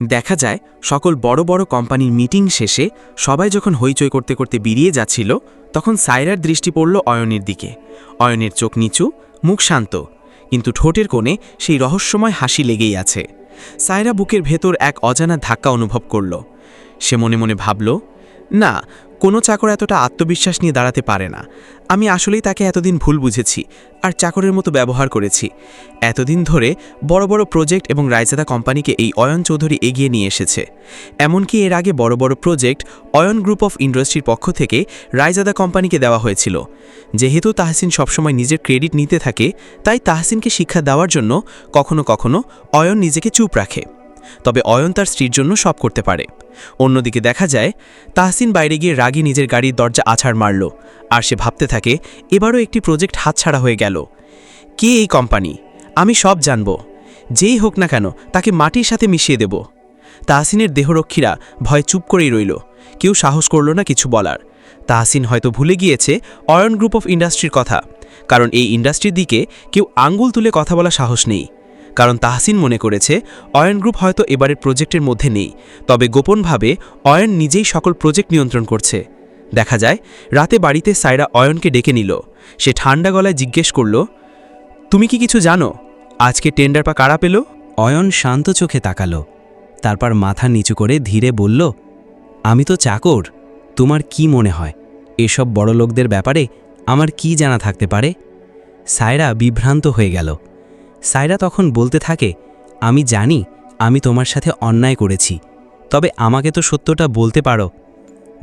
দেখা যায়, সকল বড় বড় কোম্পানির মিটিং শেষে সবাই যখন হইচই করতে করতে বেরিয়ে যাচ্ছিল, তখন সায়রার দৃষ্টি পড়ল অয়নের দিকে। অয়নের চোখ নিচু, মুখ শান্ত, কিন্তু ঠোঁটের কোণে সেই রহস্যময় হাসি লেগেই আছে। সায়রা বুকের ভেতর এক অজানা ধাক্কা অনুভব করল। সে মনে মনে ভাবল, না কোনো চাকর এতটা আত্মবিশ্বাস নিয়ে দাঁড়াতে পারে না। আমি আসলেই তাকে এতদিন ভুল বুঝেছি আর চাকরের মতো ব্যবহার করেছি। এতদিন ধরে বড় বড় প্রজেক্ট এবং রায়জাদা কোম্পানিকে এই অয়ন চৌধুরী এগিয়ে নিয়ে এসেছে। এমনকি এর আগে বড় বড় প্রজেক্ট অয়ন গ্রুপ অফ ইন্ডাস্ট্রির পক্ষ থেকে রায়জাদা কোম্পানিকে দেওয়া হয়েছিল। যেহেতু তাহসিন সবসময় নিজের ক্রেডিট নিতে থাকে, তাই তাহসিনকে শিক্ষা দেওয়ার জন্য কখনো কখনো অয়ন নিজেকে চুপ রাখে। তবে অয়ন তার স্ত্রীর জন্য সব করতে পারে। অন্যদিকে দেখা যায়, তাহসিন বাইরে গিয়ে রাগী নিজের গাড়ির দরজা আছাড় মারল, আর সে ভাবতে থাকে, এবারও একটি প্রজেক্ট হাতছাড়া হয়ে গেল। কে এই কোম্পানি? আমি সব জানব। যেই হোক না কেন, তাকে মাটির সাথে মিশিয়ে দেব। তাহসিনের দেহরক্ষীরা ভয় চুপ করেই রইল। কেউ সাহস করল না কিছু বলার। তাহসিন হয়তো ভুলে গিয়েছে অয়ন গ্রুপ অফ ইন্ডাস্ট্রির কথা, কারণ এই ইন্ডাস্ট্রির দিকে কেউ আঙ্গুল তুলে কথা বলা সাহস নেই। কারণ তাহসিন মনে করেছে, অয়ন গ্রুপ হয়তো এবারের প্রজেক্টের মধ্যে নেই। তবে গোপনভাবে অয়ন নিজেই সকল প্রজেক্ট নিয়ন্ত্রণ করছে। দেখা যায়, রাতে বাড়িতে সাইরা অয়নকে ডেকে নিল। সে ঠান্ডা গলায় জিজ্ঞেস করল, তুমি কি কিছু জানো? আজকে টেন্ডার পা কারা পেল? অয়ন শান্ত চোখে তাকালো। তারপর মাথা নিচু করে ধীরে বলল, আমি তো চাকর, তোমার কি মনে হয়? এসব বড় লোকদের ব্যাপারে আমার কি জানা থাকতে পারে? সায়রা বিভ্রান্ত হয়ে গেল। সায়রা তখন বলতে থাকে, আমি জানি, আমি তোমার সাথে অন্যায় করেছি। তবে আমাকে তো সত্যটা বলতে পারো।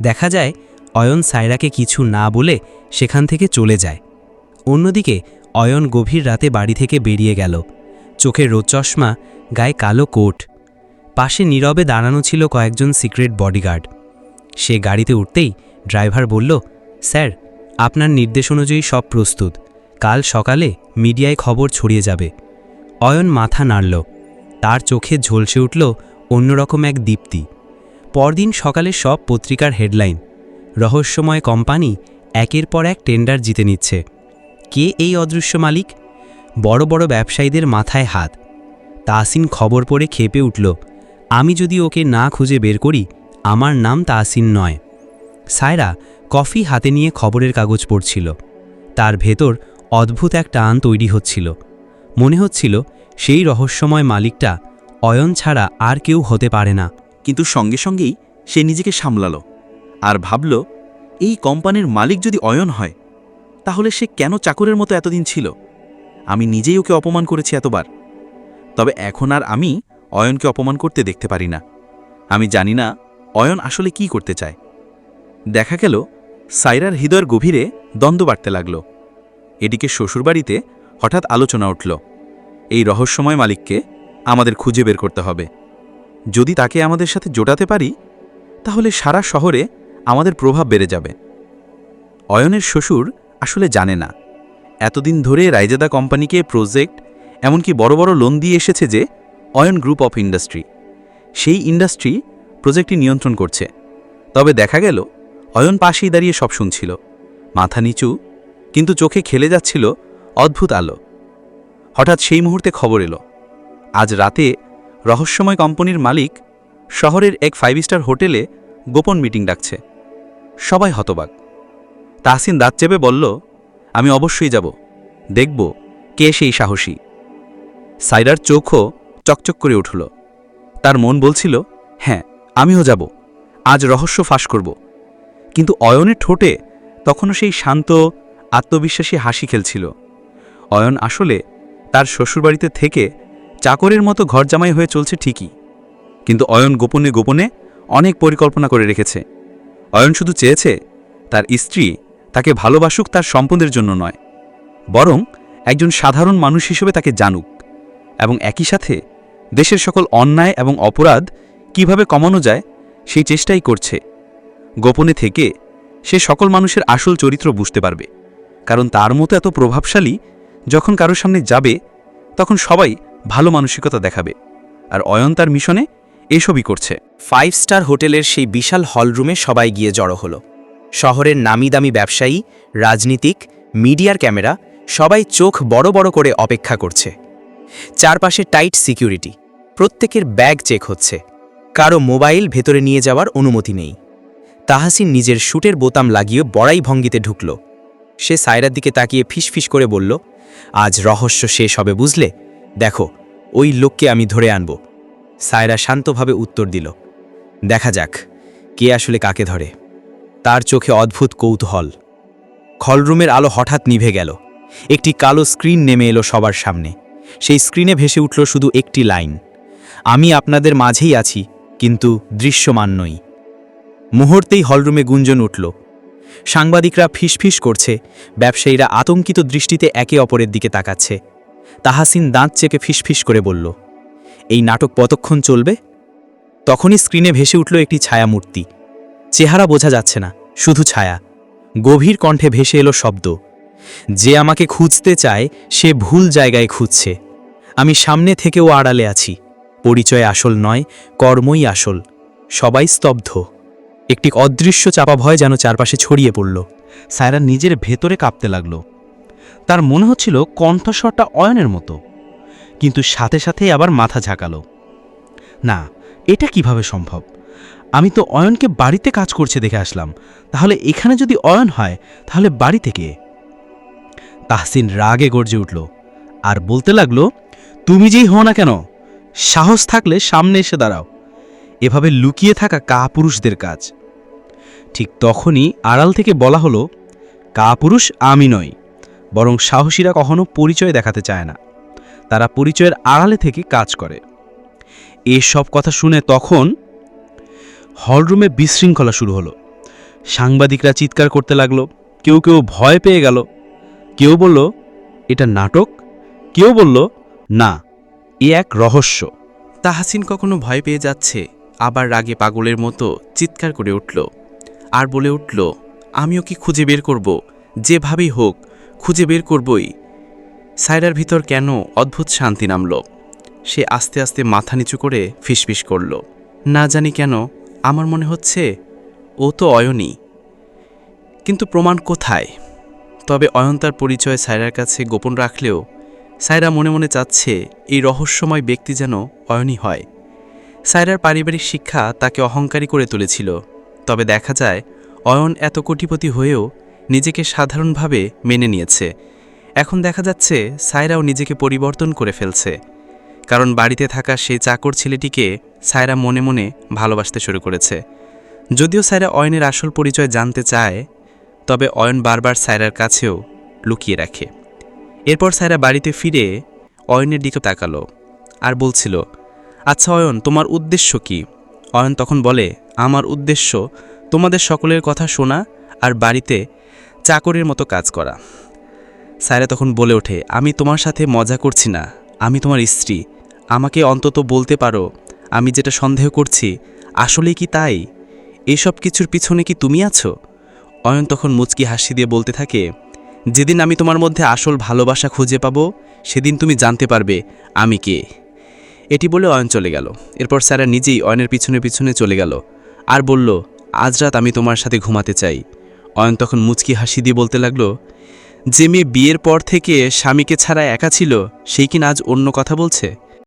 দেখা যায়, অয়ন সায়রাকে কিছু না বলে সেখান থেকে চলে যায়। অন্যদিকে, অয়ন গভীর রাতে বাড়ি থেকে বেরিয়ে গেল। চোখে রোদ চশমা, গায়ে কালো কোট। পাশে নীরবে দাঁড়ানো ছিল কয়েকজন সিক্রেট বডিগার্ড। সে গাড়িতে উঠতেই ড্রাইভার বলল, স্যার, আপনার নির্দেশ অনুযায়ী সব প্রস্তুত। কাল সকালে মিডিয়ায় খবর ছড়িয়ে যাবে। অয়ন মাথা নাড়ল। তার চোখে ঝলসে উঠল অন্যরকম এক দীপ্তি। পরদিন সকালে সব পত্রিকার হেডলাইন, রহস্যময় কোম্পানি, একের পর এক টেন্ডার জিতে নিচ্ছে। কে এই অদৃশ্য মালিক? বড় বড় ব্যবসায়ীদের মাথায় হাত। তাহসিন খবর পড়ে খেপে উঠল, আমি যদি ওকে না খুঁজে বের করি, আমার নাম তাহসিন নয়। সায়রা কফি হাতে নিয়ে খবরের কাগজ পড়ছিল। তার ভেতর অদ্ভুত এক টান তৈরি হচ্ছিল। মনে হচ্ছিল সেই রহস্যময় মালিকটা অয়ন ছাড়া আর কেউ হতে পারে না। কিন্তু সঙ্গে সঙ্গেই সে নিজেকে সামলাল আর ভাবল, এই কোম্পানির মালিক যদি অয়ন হয়, তাহলে সে কেন চাকরের মতো এতদিন ছিল? আমি নিজেই ওকে অপমান করেছি এতবার। তবে এখন আর আমি অয়নকে অপমান করতে দেখতে পারি না। আমি জানি না অয়ন আসলে কি করতে চায়। দেখা গেল, সাইরার হৃদয়ের গভীরে দ্বন্দ্ব বাড়তে লাগল। এদিকে শ্বশুরবাড়িতে হঠাৎ আলোচনা উঠল, এই রহস্যময় মালিককে আমাদের খুঁজে বের করতে হবে। যদি তাকে আমাদের সাথে জোটাতে পারি, তাহলে সারা শহরে আমাদের প্রভাব বেড়ে যাবে। অয়নের শ্বশুর আসলে জানে না। এতদিন ধরে রাইজাদা কোম্পানিকে প্রজেক্ট, এমনকি বড় বড় লোন দিয়ে এসেছে যে অয়ন গ্রুপ অফ ইন্ডাস্ট্রি। সেই ইন্ডাস্ট্রি প্রজেক্টটি নিয়ন্ত্রণ করছে। তবে দেখা গেল, অয়ন পাশেই দাঁড়িয়ে সব শুনছিল। মাথা নিচু, কিন্তু চোখে খেলে যাচ্ছিল অদ্ভুত আলো। হঠাৎ সেই মুহূর্তে খবর এলো। আজ রাতে রহস্যময় কোম্পানির মালিক শহরের এক ফাইভ স্টার হোটেলে গোপন মিটিং ডাকছে। সবাই হতবাক। তাহসিন দাঁত চেপে বলল, আমি অবশ্যই যাব। দেখব কে সেই সাহসী। সাইরার চোখও চকচক করে উঠল। তার মন বলছিল হ্যাঁ আমিও যাব। আজ রহস্য ফাঁস করব। কিন্তু অয়নের ঠোঁটে তখনও সেই শান্ত, আত্মবিশ্বাসী হাসি খেলছিল। অয়ন আসলে তার শ্বশুরবাড়িতে থেকে চাকরের মতো ঘর জামাই হয়ে চলছে ঠিকই। কিন্তু অয়ন গোপনে গোপনে অনেক পরিকল্পনা করে রেখেছে। অয়ন শুধু চেয়েছে তার স্ত্রী তাকে ভালোবাসুক তার সম্পদের জন্য নয়, বরং একজন সাধারণ মানুষ হিসেবে তাকে জানুক এবং একই সাথে দেশের সকল অন্যায় এবং অপরাধ কীভাবে কমানো যায় সেই চেষ্টাই করছে। গোপনে থেকে সে সকল মানুষের আসল চরিত্র বুঝতে পারবে, কারণ তার মতো এত প্রভাবশালী যখন কারোর সামনে যাবে, তখন সবাই ভালো মানসিকতা দেখাবে। আর অয়ন তার মিশনে এসবই করছে। ফাইভ স্টার হোটেলের সেই বিশাল হলরুমে সবাই গিয়ে জড়ো হলো। শহরের নামিদামি ব্যবসায়ী, রাজনীতিক, মিডিয়ার ক্যামেরা সবাই চোখ বড় বড় করে অপেক্ষা করছে। চারপাশে টাইট সিকিউরিটি প্রত্যেকের ব্যাগ চেক হচ্ছে। কারও মোবাইল ভেতরে নিয়ে যাওয়ার অনুমতি নেই। তাহাসিন নিজের শুটের বোতাম লাগিয়ে বড়াই ভঙ্গিতে ঢুকল। সে সায়রার দিকে তাকিয়ে ফিসফিস করে বলল আজ রহস্য শেষ হবে বুঝলে? দেখো, ওই লোককে আমি ধরে আনব। সায়রা শান্তভাবে উত্তর দিল, দেখা যাক, কে আসলে কাকে ধরে। তার চোখে অদ্ভুত কৌতূহল। খলরুমের আলো হঠাৎ নিভে গেল। একটি কালো স্ক্রিন নেমে এলো সবার সামনে। সেই স্ক্রিনে ভেসে উঠল শুধু একটি লাইন, আমি আপনাদের মাঝেই আছি, কিন্তু দৃশ্যমান নই। মুহূর্তেই হলরুমে গুঞ্জন উঠল। সাংবাদিকরা ফিসফিস করছে, ব্যবসায়ীরা আতঙ্কিত দৃষ্টিতে একে অপরের দিকে তাকাচ্ছে। তাহাসিন দাঁত চেপে ফিসফিস করে বলল, এই নাটক কতক্ষণ চলবে? তখনই স্ক্রিনে ভেসে উঠল একটি ছায়ামূর্তি। চেহারা বোঝা যাচ্ছে না, শুধু ছায়া। গভীর কণ্ঠে ভেসে এলো শব্দ, যে আমাকে খুঁজতে চায়, সে ভুল জায়গায় খুঁজছে। আমি সামনে থেকেও আড়ালে আছি। পরিচয় আসল নয়, কর্মই আসল। সবাই স্তব্ধ। একটি অদৃশ্য চাপা ভয় যেন চারপাশে ছড়িয়ে পড়ল। সায়রা নিজের ভেতরে কাঁপতে লাগল। তার মনে হচ্ছিল কণ্ঠস্বরটা অয়নের মতো। কিন্তু সাথে সাথেই আবার মাথা ঝাঁকালো। না, এটা কীভাবে সম্ভব? আমি তো অয়নকে বাড়িতে কাজ করছে দেখে আসলাম। তাহলে এখানে যদি অয়ন হয়, তাহলে বাড়ি থেকে? তাহসিন রাগে গর্জে উঠল আর বলতে লাগল, তুমি যেই হও না কেন? সাহস থাকলে সামনে এসে দাঁড়াও। এভাবে লুকিয়ে থাকা কা পুরুষদের কাজ। ঠিক তখনই আড়াল থেকে বলা হলো, কাপুরুষ আমি নই, বরং সাহসীরা কখনো পরিচয় দেখাতে চায় না। তারা পরিচয়ের আড়ালে থেকে কাজ করে। এসব কথা শুনে তখন হলরুমে বিশৃঙ্খলা শুরু হলো। সাংবাদিকরা চিৎকার করতে লাগল, কেউ কেউ ভয় পেয়ে গেল। কেউ বলল, এটা নাটক? কেউ বলল, না, এ এক রহস্য। তাহাসিন কখনো ভয় পেয়ে যাচ্ছে, আবার রাগে পাগলের মতো চিৎকার করে উঠল। আর বলে উঠল, আমিও কি খুঁজে বের করব? যেভাবেই হোক, খুঁজে বের করবই। সায়রার ভিতর কেন অদ্ভুত শান্তি নামল। সে আস্তে আস্তে মাথা নিচু করে ফিসফিস করল। না জানি কেন, আমার মনে হচ্ছে ও তো অয়নই কিন্তু প্রমাণ কোথায়? তবে অয়ন তার পরিচয় সায়রার কাছে গোপন রাখলেও সায়রা মনে মনে চাচ্ছে এই রহস্যময় ব্যক্তি যেন অয়নই হয়। সায়রার পারিবারিক শিক্ষা তাকে অহংকারী করে তুলেছিল। তবে দেখা যায়, অয়ন এত কোটিপতি হয়েও নিজেকে সাধারণভাবে মেনে নিয়েছে। এখন দেখা যাচ্ছে, সায়রাও নিজেকে পরিবর্তন করে ফেলছে। কারণ বাড়িতে থাকা সেই চাকর ছেলেটিকে সায়রা মনে মনে ভালোবাসতে শুরু করেছে। যদিও সায়রা অয়নের আসল পরিচয় জানতে চায়, তবে অয়ন বারবার সায়রার কাছেও লুকিয়ে রাখে। এরপর সায়রা বাড়িতে ফিরে অয়নের দিকে তাকালো আর বলছিল আচ্ছা অয়ন, তোমার উদ্দেশ্য কি? অয়ন তখন বলে আমার উদ্দেশ্য তোমাদের সকলের কথা শোনা আর বাড়িতে চাকরের মতো কাজ করা। সায়রা তখন বলে ওঠে, আমি তোমার সাথে মজা করছি না। আমি তোমার স্ত্রী। আমাকে অন্তত বলতে পারো, আমি যেটা সন্দেহ করছি, আসলেই কি তাই? এসব কিছুর পিছনে কি তুমি আছো? অয়ন তখন মুচকি হাসি দিয়ে বলতে থাকে, যেদিন আমি তোমার মধ্যে আসল ভালোবাসা খুঁজে পাবো, সেদিন তুমি জানতে পারবে আমি কে। এটি বলে অয়ন চলে গেল। এরপর স্যারা নিজেই অয়নের পিছনে পিছনে চলে গেল। আর বলল, আজ রাত আমি তোমার সাথে ঘুমাতে চাই। অয়ন তখন মুচকি হাসি দিয়ে বলতে লাগল, যে মেয়ে বিয়ের পর থেকে স্বামীকে ছাড়া একা ছিল সেই কিনা আজ অন্য কথা বলছে?